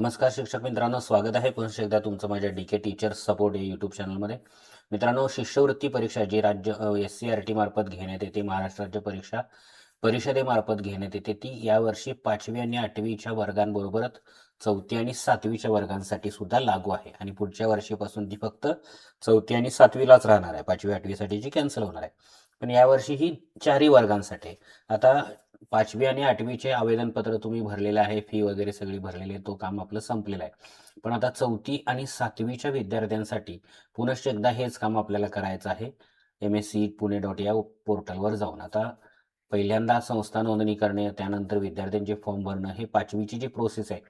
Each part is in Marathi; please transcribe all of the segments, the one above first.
नमस्कार शिक्षक मित्रांनो स्वागत आहे. पुन्हा एकदा तुमचं माझ्या डी के टीचर सपोर्ट या यूट्यूब चॅनलमध्ये मित्रांनो शिष्यवृत्ती परीक्षा जी राज्य एस सी आर टी मार्फत घेण्यात येते महाराष्ट्र राज्य परीक्षा परिषदेमार्फत घेण्यात येते ती यावर्षी पाचवी आणि आठवीच्या वर्गांबरोबरच चौथी आणि सातवीच्या वर्गांसाठी सुद्धा लागू आहे. आणि पुढच्या वर्षीपासून ती फक्त चौथी आणि सातवीलाच राहणार आहे. पाचवी आठवीसाठी जी कॅन्सल होणार आहे. पण यावर्षी ही चारही वर्गांसाठी. आता पाचवी आणि आठवीचे आवेदनपत्र तुम्ही भरलेलं आहे फी वगैरे सगळी भरलेली आहे तो काम आपलं संपलेलं आहे. पण आता चौथी आणि सातवीच्या विद्यार्थ्यांसाठी पुनश्च एकदा हेच काम आपल्याला करायचं आहे. M S C Pune dot या पोर्टलवर जाऊन. आता पहिल्यांदा संस्था नोंदणी करणे त्यानंतर विद्यार्थ्यांचे फॉर्म भरणं हे पाचवीची जी प्रोसेस आहे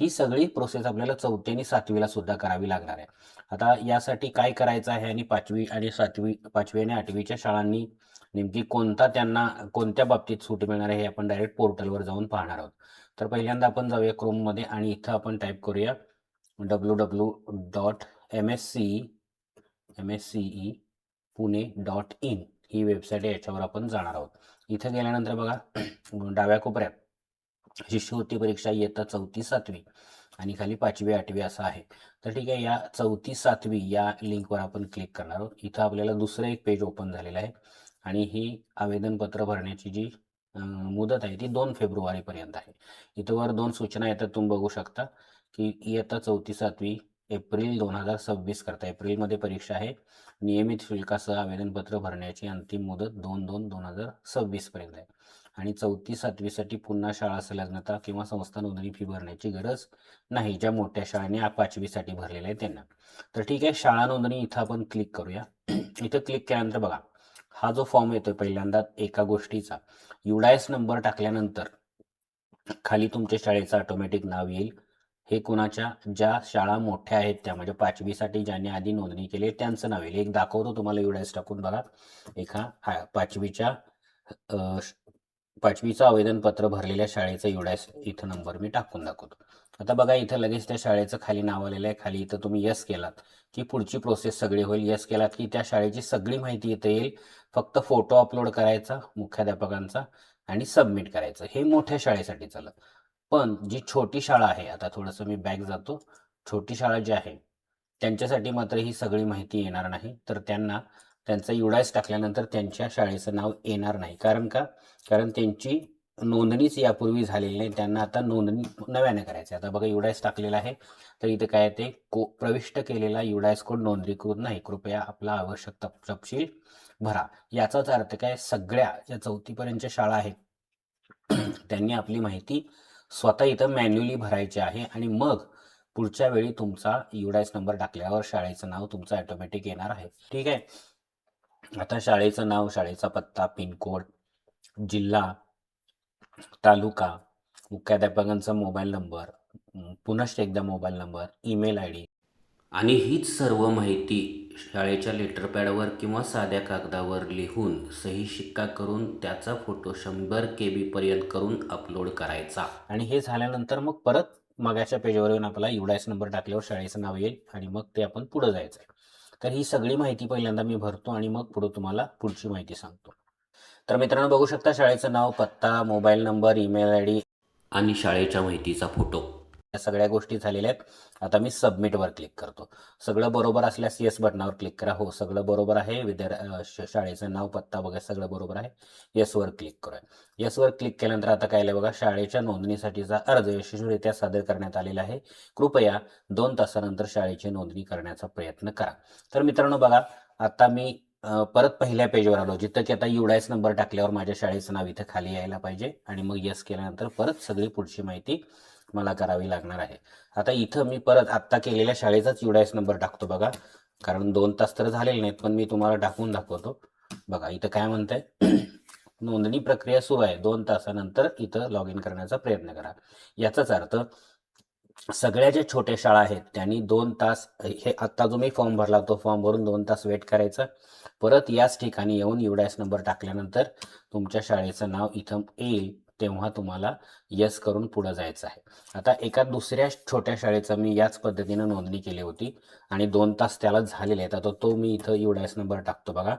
ही सगळी प्रोसेस आपल्याला चौथी आणि सातवीला सुद्धा करावी लागणार आहे. आता यासाठी काय करायचं आहे आणि पाचवी आणि सातवी पाचवी आणि आठवीच्या शाळांनी नेमकी कोणता त्यांना कोणत्या बाबतीत सूट मिळणार आहे हे आपण डायरेक्ट पोर्टलवर जाऊन पाहणार आहोत. तर पहिल्यांदा आपण जाऊया क्रोममध्ये आणि इथं आपण टाईप करूया W W dot M S C M S C E Pune dot in he website आहे याच्यावर आपण जाणार आहोत. इथं गेल्यानंतर बघा डाव्या कोपऱ्यात शिष्यवृत्ती परीक्षा इयत्ता चौथी सातवी आणि खाली पाचवी आठवी असं आहे. तर ठीक आहे या चौथी सातवी या लिंकवर आपण क्लिक करणार आहोत. इथं आपल्याला दुसरं एक पेज ओपन झालेलं आहे. आणि ही आवेदनपत्र भरण्याची जी मुदत आहे ती दोन फेब्रुवारीपर्यंत आहे. इथं वर दोन सूचना येतात तुम्ही बघू शकता की इयत्ता चौथी सातवी एप्रिल दोन हजार सव्वीस करता. एप्रिलमध्ये परीक्षा आहे. नियमित शुल्कासह आवेदनपत्र भरण्याची अंतिम मुदत दोन दोन दोन हजार सव्वीसपर्यंत आहे. आणि चौथी सातवीसाठी पुन्हा शाळा संलग्नता किंवा संस्था नोंदणी फी भरण्याची गरज नाही ज्या मोठ्या शाळांनी पाचवीसाठी भरलेल्या आहे त्यांना. तर ठीक आहे शाळा नोंदणी इथं आपण क्लिक करूया. इथं क्लिक केल्यानंतर बघा हा जो फॉर्म येतोय पहिल्यांदा एका गोष्टीचा युडायस नंबर टाकल्यानंतर खाली तुमच्या शाळेचं ऑटोमॅटिक नाव येईल. हे कुणाच्या ज्या शाळा मोठ्या आहेत त्या म्हणजे पाचवीसाठी ज्यांनी आधी नोंदणी केली आहे त्यांचं नाव येईल. एक दाखवतो तुम्हाला युडायस टाकून बघा. एका हा- पाचवीच्या पाचवीचं आवेदनपत्र भरलेल्या शाळेचं एवढ्या इथं नंबर मी टाकून दाखवतो. आता बघा इथं लगेच त्या शाळेचं खाली नाव आलेलं आहे. खाली इथं तुम्ही यस केलात. की पुढची प्रोसेस सगळी होईल. यस केलात की त्या शाळेची सगळी माहिती इथं येईल. फक्त फोटो अपलोड करायचा मुख्याध्यापकांचा आणि सबमिट करायचं. हे मोठ्या शाळेसाठी चालत पण जी छोटी शाळा आहे आता थोडंसं मी बॅग जातो. छोटी शाळा जी आहे त्यांच्यासाठी मात्र ही सगळी माहिती येणार नाही. तर त्यांना त्यांचं युडायस टाकल्यानंतर त्यांच्या शाळेचं नाव येणार नाही. कारण का? कारण त्यांची नोंदणीच यापूर्वी झालेली नाही. त्यांना आता नोंदणी नव्याने करायची आहे. आता बघा युडायस टाकलेला आहे. तर इथं काय ते? को प्रविष्ट केलेला युडायस कोड नोंदणीकृत नाही. कृपया आपला आवश्यक तप- तपशील भरा. याचाच अर्थ काय? सगळ्या ज्या चौथीपर्यंतच्या शाळा आहेत त्यांनी आपली माहिती स्वतः इथं मॅन्युअली भरायची आहे आणि मग पुढच्या वेळी तुमचा युडायस नंबर टाकल्यावर शाळेचं नाव तुमचं ऑटोमॅटिक येणार आहे. ठीक आहे? आता शाळेचं नाव शाळेचा पत्ता पिनकोड जिल्हा तालुका मुख्याध्यापकांचा मोबाईल नंबर पुनश्च एकदा mobile number email I D. आणि हीच सर्व माहिती शाळेच्या लेटर पॅडवर किंवा साध्या कागदावर लिहून सही शिक्का करून त्याचा फोटो शंभर के बीपर्यंत करून अपलोड करायचा. आणि हे झाल्यानंतर मग परत मगाच्या पेजवर येऊन आपला युडायस नंबर टाकल्यावर शाळेचं नाव येईल आणि मग ते आपण पुढं जायचं आहे तर ही सगळी माहिती पहिल्यांदा मी भरतो आणि मग पुढे तुम्हाला पुढची माहिती सांगतो. तर मित्रांनो बघू शकता शाळेचं नाव पत्ता mobile number email I D आणि शाळेच्या माहितीचा फोटो. या सगळ्या गोष्टी झालेल्या आहेत. आता मी सबमिटवर क्लिक करतो. सगळं बरोबर असल्यास येस बटनावर क्लिक करा. हो सगळं बरोबर आहे. विद्यार्थी शाळेचं नाव पत्ता वगैरे सगळं बरोबर आहे. येसवर क्लिक करूया. येसवर क्लिक केल्यानंतर आता काय आलं बघा शाळेच्या नोंदणीसाठीचा अर्ज यशस्वीरित्या सादर करण्यात आलेला आहे. कृपया दोन तासानंतर शाळेची नोंदणी करण्याचा प्रयत्न करा. तर मित्रांनो बघा आता मी परत पहिल्या पेजवर आलो जिथं की आता युडायस नंबर टाकल्यावर माझ्या शाळेचं नाव इथं खाली यायला पाहिजे. आणि मग यस केल्यानंतर परत सगळी पुढची माहिती मला करावी लागणार आहे. आता इथं मी परत आत्ता केलेल्या शाळेचाच युडायस नंबर टाकतो बघा. कारण दोन तास तर झालेले नाहीत पण मी तुम्हाला टाकून दाखवतो. बघा इथं काय म्हणताय? नोंदणी प्रक्रिया सुरू आहे. दोन तासानंतर इथं लॉग इन करण्याचा प्रयत्न करा. याचाच अर्थ सगळ्या ज्या छोट्या शाळा आहेत त्यांनी दोन तास हे आत्ता जो मी फॉर्म भरला तो फॉर्म भरून दोन तास वेट करायचा. परत याच ठिकाणी येऊन युडायस नंबर टाकल्यानंतर तुमच्या शाळेचं नाव इथं येईल. तेव्हा तुम्हाला यस करून पुढं जायचं आहे. आता एका दुसऱ्या छोट्या शाळेचा मी याच पद्धतीनं नोंदणी केली होती आणि दोन तास त्याला झालेले आहेत. आता तो मी इथं युडायस नंबर टाकतो बघा.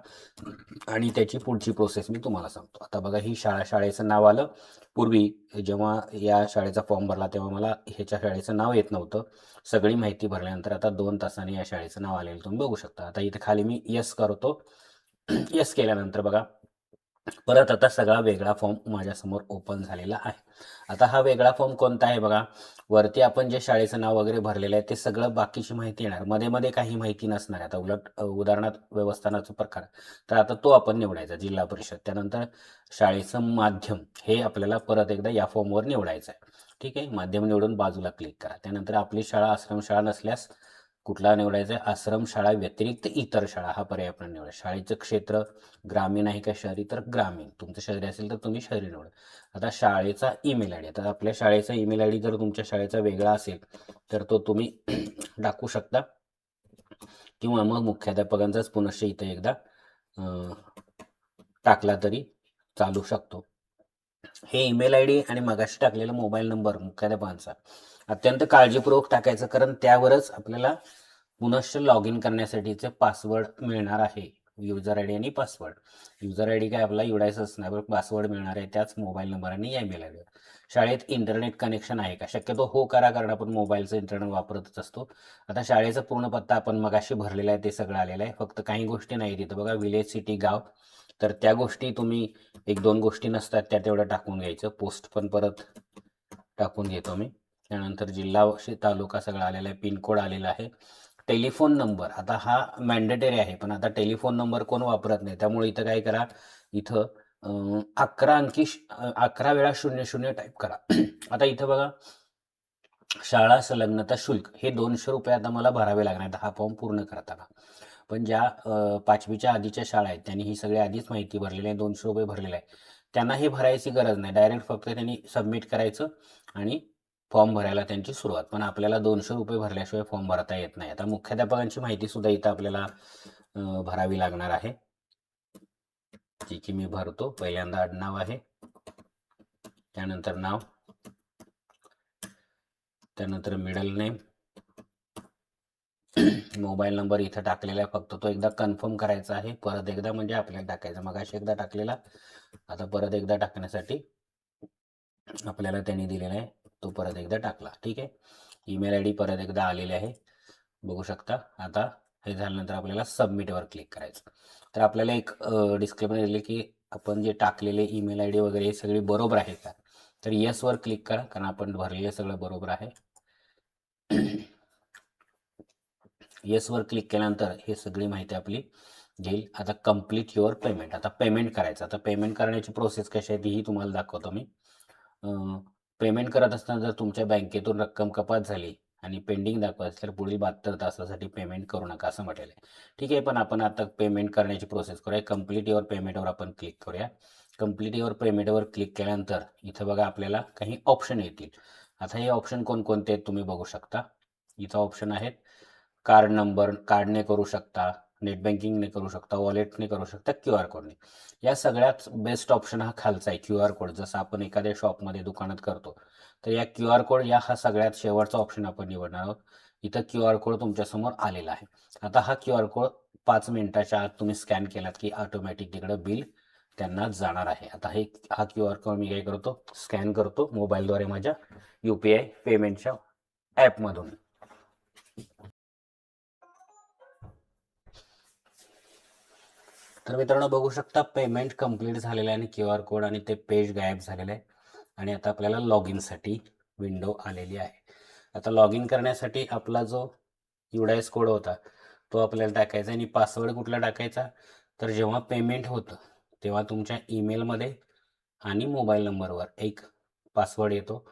आणि त्याची पुढची प्रोसेस मी तुम्हाला सांगतो. आता बघा ही शाळा शाळेचं नाव आलं. पूर्वी जेव्हा या शाळेचा फॉर्म भरला तेव्हा मला ह्याच्या शाळेचं नाव येत नव्हतं. सगळी माहिती भरल्यानंतर आता दोन तासाने या शाळेचं नाव आलेलं तुम्ही बघू शकता. आता इथे खाली मी यस करतो. यस केल्यानंतर बघा परत आता सगळा वेगळा फॉर्म माझ्यासमोर ओपन झालेला आहे. आता हा वेगळा फॉर्म कोणता आहे बघा? वरती आपण जे शाळेचं नाव वगैरे भरलेलं आहे ते सगळं बाकीची माहिती येणार. मध्ये मध्ये काही माहिती नसणार आता उलट उदाहरणार्थ व्यवस्थानाचा प्रकार. तर आता तो आपण निवडायचा जिल्हा परिषद. त्यानंतर शाळेचं माध्यम हे आपल्याला परत एकदा या फॉर्मवर निवडायचं आहे. ठीक आहे? माध्यम निवडून बाजूला क्लिक करा. त्यानंतर आपली शाळा आश्रमशाळा नसल्यास कुठला निवडायचा आहे आश्रमशाळा व्यतिरिक्त इतर शाळा हा पर्याय आपण निवडा शाळेचं क्षेत्र ग्रामीण आहे का शहरी? तर ग्रामीण. तुमचं शहरी असेल तर तुम्ही शहरी निवडा. आता शाळेचा ईमेल आय डी. आता आपल्या शाळेचा ईमेल आय डी जर तुमच्या शाळेचा वेगळा असेल तर तो तुम्ही टाकू शकता. किंवा मग मुख्याध्यापकांचाच पुनश्च इथं एकदा टाकला तरी चालू शकतो. हे ईमेल आय डी आणि मगाशी टाकलेला मोबाईल नंबर मुख्याध्यापकांचा. अत्यंत काळजीपूर्वक टाकायचं कारण त्यावरच आपल्याला पुनश्च लॉग इन करण्यासाठीचे पासवर्ड मिळणार आहे. युजर आय डी आणि पासवर्ड युजर आय डी काय आपला युडायचं असणार पासवर्ड मिळणार आहे त्याच मोबाईल नंबर आणि ईमेल आय डी शाळेत इंटरनेट कनेक्शन आहे का? शक्यतो हो करा कारण आपण मोबाईलचं इंटरनेट वापरतच असतो. आता शाळेचा पूर्ण पत्ता आपण मगाशी भरलेला आहे ते सगळं आलेलं आहे. फक्त काही गोष्टी नाही तिथं. बघा विलेज सिटी गाव. तर त्या गोष्टी तुम्ही एक दोन गोष्टी नसतात त्या तेवढ्या टाकून घ्यायचं. पोस्ट पण परत टाकून घेतो मी. त्यानंतर जिल्हा तालुका सगळा आलेला आहे पिनकोड आलेला आहे. टेलिफोन नंबर आता हा मॅन्डेटरी आहे पण आता टेलिफोन नंबर कोण वापरत नाही त्यामुळे इथं काय करा इथं अकरा अंकी अकरा वेळा शून्य शून्य टाईप करा. आता इथं बघा शाळा संलग्नता शुल्क हे दोनशे रुपये आता मला भरावे लागणार आहेत हा फॉर्म पूर्ण करताना पण ज्या पाचवीच्या आधीच्या शाळा आहेत त्यांनी ही सगळी आधीच माहिती भरलेली आहे दोनशे रुपये भरलेले आहे त्यांना हे भरायची गरज नाही डायरेक्ट फक्त त्यांनी सबमिट करायचं आणि फॉर्म भरायला त्यांची सुरुवात. पण आपल्याला दोनशे रुपये भरल्याशिवाय फॉर्म भरता येत नाही. आता मुख्याध्यापकांची माहिती सुद्धा इथं आपल्याला भरावी लागणार आहे. जी की मी भरतो. पहिल्यांदा आडनाव आहे. त्यानंतर नाव. त्यानंतर मिडल नेम मोबाईल नंबर इथं टाकलेला आहे. फक्त तो एकदा कन्फर्म करायचा आहे. परत एकदा म्हणजे आपल्याला टाकायचा. मगाशी एकदा टाकलेला. आता परत एकदा टाकण्यासाठी आपल्याला त्यांनी दिलेला आहे. तो परत एकदा टाकला. ठीक आहे? ईमेल आय डी परत एकदा आलेले आहे. बघू शकता. आता हे झाल्यानंतर आपल्याला सबमिटवर क्लिक करायचं. तर आपल्याला एक डिस्क्लेमर दिले की आपण जे टाकलेले ईमेल आय डी वगैरे हे सगळे बरोबर आहे का? तर येसवर क्लिक करा कारण आपण भरलेलं सगळं बरोबर आहे. येसवर क्लिक केल्यानंतर हे सगळी माहिती आपली घेईल आता कंप्लीट युअर पेमेंट आता पेमेंट करायचं. आता पेमेंट करण्याची प्रोसेस कशी आहे तीही तुम्हाला दाखवतो मी. पेमेंट करत असताना जर तुमच्या बँकेतून रक्कम कपात झाली आणि पेंडिंग दाखवत तर पुढील बहात्तर तासासाठी पेमेंट करू नका असं म्हटलेलं आहे. ठीक आहे पण आपण आता पेमेंट करण्याची प्रोसेस करूया. कंप्लीट युअर पेमेंटवर आपण क्लिक करूया. कंप्लीट युअर पेमेंटवर क्लिक केल्यानंतर इथं बघा आपल्याला काही ऑप्शन येतील. आता हे ऑप्शन कोणकोणते आहेत तुम्ही बघू शकता. इथं ऑप्शन आहेत. कार्ड नंबर कार्डने करू शकता. नेट बँकिंगने करू शकता वॉलेटने करू शकता क्यू आर कोडने या सगळ्यात बेस्ट ऑप्शन हा खालचा आहे क्यू आर कोड जसं आपण एखाद्या शॉपमध्ये दुकानात करतो तर या क्यू आर कोड या हा सगळ्यात शेवटचा ऑप्शन आपण निवडणार आहोत. इथं क्यू आर कोड तुमच्यासमोर आलेला आहे. आता हा क्यू आर कोड पाच मिनिटाच्या आत तुम्ही स्कॅन केलात की ऑटोमॅटिक तिकडं बिल त्यांना जाणार आहे. आता हे हा क्यू आर कोड मी काय करतो? स्कॅन करतो मोबाईलद्वारे माझ्या यू पी आय पेमेंटच्या ॲपमधून तर मित्रांनो बघू शकता पेमेंट कंप्लीट झालेलं आहे आणि क्यू आर कोड आणि ते पेज गायब झालेलं आहे. आणि आता आपल्याला लॉग इनसाठी विंडो आलेली आहे. आता लॉग इन करण्यासाठी आपला जो युडायस कोड होता तो आपल्याला टाकायचा आणि पासवर्ड कुठला टाकायचा? तर जेव्हा पेमेंट होतं तेव्हा तुमच्या ईमेलमध्ये आणि मोबाईल नंबरवर एक पासवर्ड येतो.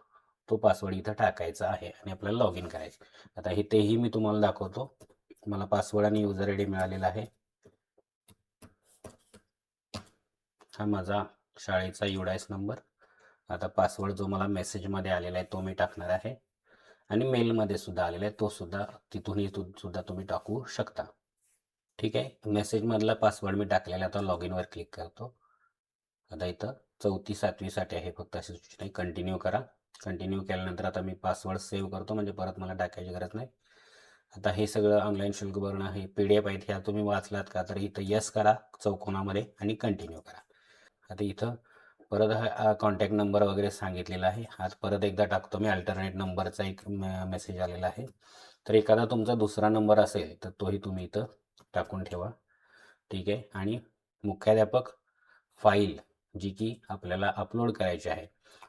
तो पासवर्ड इथं टाकायचा आहे आणि आपल्याला लॉग इन करायचं आता हे तेही मी तुम्हाला दाखवतो. मला पासवर्ड आणि युजर आय डी मिळालेला आहे. हा माझा शाळेचा युडायस नंबर आता पासवर्ड जो मला मेसेजमध्ये आलेला आहे तो मी टाकणार आहे. आणि मेलमध्ये सुद्धा आलेला आहे तो सुद्धा तिथूनही तू सुद्धा तुम्ही टाकू शकता. ठीक आहे? मेसेजमधला पासवर्ड मी टाकलेला आता लॉग इनवर क्लिक करतो. आता इथं चौथी सातवीसाठी आहे फक्त अशी सूचना आहे कंटिन्यू करा. कंटिन्यू केल्यानंतर आता मी पासवर्ड सेव्ह करतो म्हणजे परत मला टाकायची गरज नाही. आता हे सगळं ऑनलाईन शुल्क भरणं हे पी डी एफ आहेत ह्या तुम्ही वाचलात का तर इथं यस करा चौकोनामध्ये आणि कंटिन्यू करा. आता इथं परत हा कॉन्टॅक्ट नंबर वगैरे सांगितलेला आहे. आज परत एकदा टाकतो मी अल्टरनेट नंबरचा एक मेसेज आलेला आहे. तर एखादा तुमचा दुसरा नंबर असेल तर तोही तुम्ही इथं टाकून ठेवा. ठीक आहे? आणि मुख्याध्यापक फाईल जी की आपल्याला अपलोड करायची आहे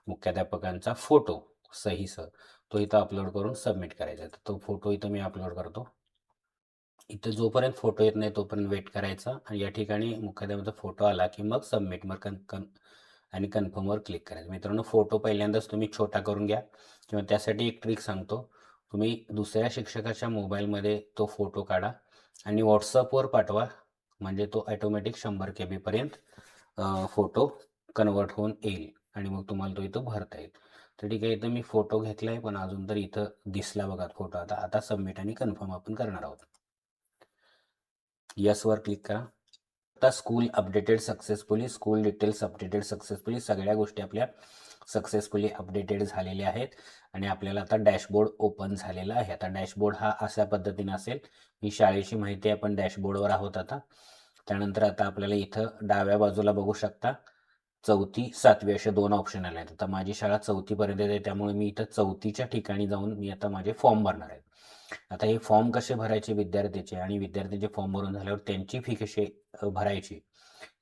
मुख्याध्यापकांचा फोटो सहीसह तो इथं अपलोड करून सबमिट करायचा आहे. तर तो फोटो इथं मी अपलोड करतो. इथं जोपर्यंत फोटो येत नाही तोपर्यंत वेट करायचा आणि या ठिकाणी मुख्याध्यापकाचा फोटो आला की मग सबमिटवर कन कन आणि कन्फर्मवर क्लिक करायचं. मित्रांनो फोटो पहिल्यांदाच तुम्ही छोटा करून घ्या किंवा त्यासाठी एक ट्रिक सांगतो. तुम्ही दुसऱ्या शिक्षकाच्या मोबाईलमध्ये तो फोटो काढा आणि व्हॉट्सअपवर पाठवा. म्हणजे तो ॲटोमॅटिक शंभर के बीपर्यंत फोटो कन्वर्ट होऊन येईल आणि मग तुम्हाला तो इथं भरता येईल. तर ठीक आहे इथं मी फोटो घेतला आहे पण अजून तर इथं दिसला बघा फोटो. आता आता सबमिट आणि कन्फर्म आपण करणार आहोत. यसवर क्लिक करा. आता school updated successfully school details updated successfully सगळ्या गोष्टी आपल्या सक्सेसफुली अपडेटेड झालेल्या आहेत. आणि आपल्याला आता डॅशबोर्ड ओपन झालेला आहे. आता डॅशबोर्ड हा अशा पद्धतीने असेल. ही शाळेची माहिती आपण डॅशबोर्डवर आहोत आता. त्यानंतर आता आपल्याला इथं डाव्या बाजूला बघू शकता. चौथी सातवी असे दोन ऑप्शन आले आहेत. आता माझी शाळा चौथीपर्यंत आहे त्यामुळे मी इथं चौथीच्या ठिकाणी जाऊन मी आता माझे फॉर्म भरणार आहे. आता हे फॉर्म कसे भरायचे विद्यार्थ्याचे आणि विद्यार्थ्यांचे फॉर्म भरून झाल्यावर त्यांची फी कशी भरायची?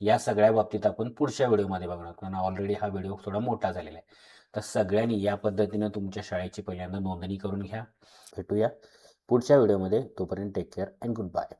या सगळ्या बाबतीत आपण पुढच्या व्हिडिओमध्ये बघणार कारण ऑलरेडी हा व्हिडिओ थोडा मोठा झालेला आहे. तर सगळ्यांनी या पद्धतीनं तुमच्या शाळेची पहिल्यांदा नोंदणी करून घ्या. भेटूया पुढच्या व्हिडिओमध्ये तोपर्यंत take care and good bye